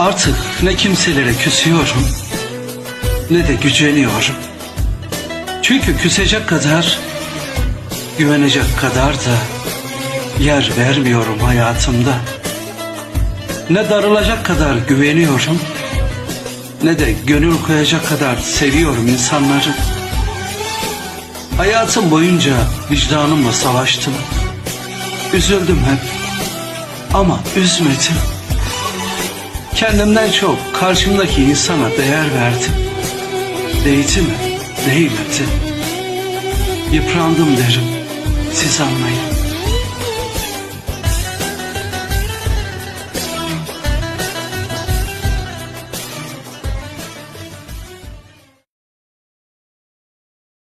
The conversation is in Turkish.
Artık ne kimselere küsüyorum ne de güceniyorum. Çünkü küsecek kadar, güvenecek kadar da yer vermiyorum hayatımda. Ne darılacak kadar güveniyorum ne de gönül koyacak kadar seviyorum insanları. Hayatım boyunca vicdanımla savaştım. Üzüldüm hep ama üzmedim. Kendimden çok karşımdaki insana değer verdim. Değdi mi? Değmedi. Yıprandım derim. Siz anlayın.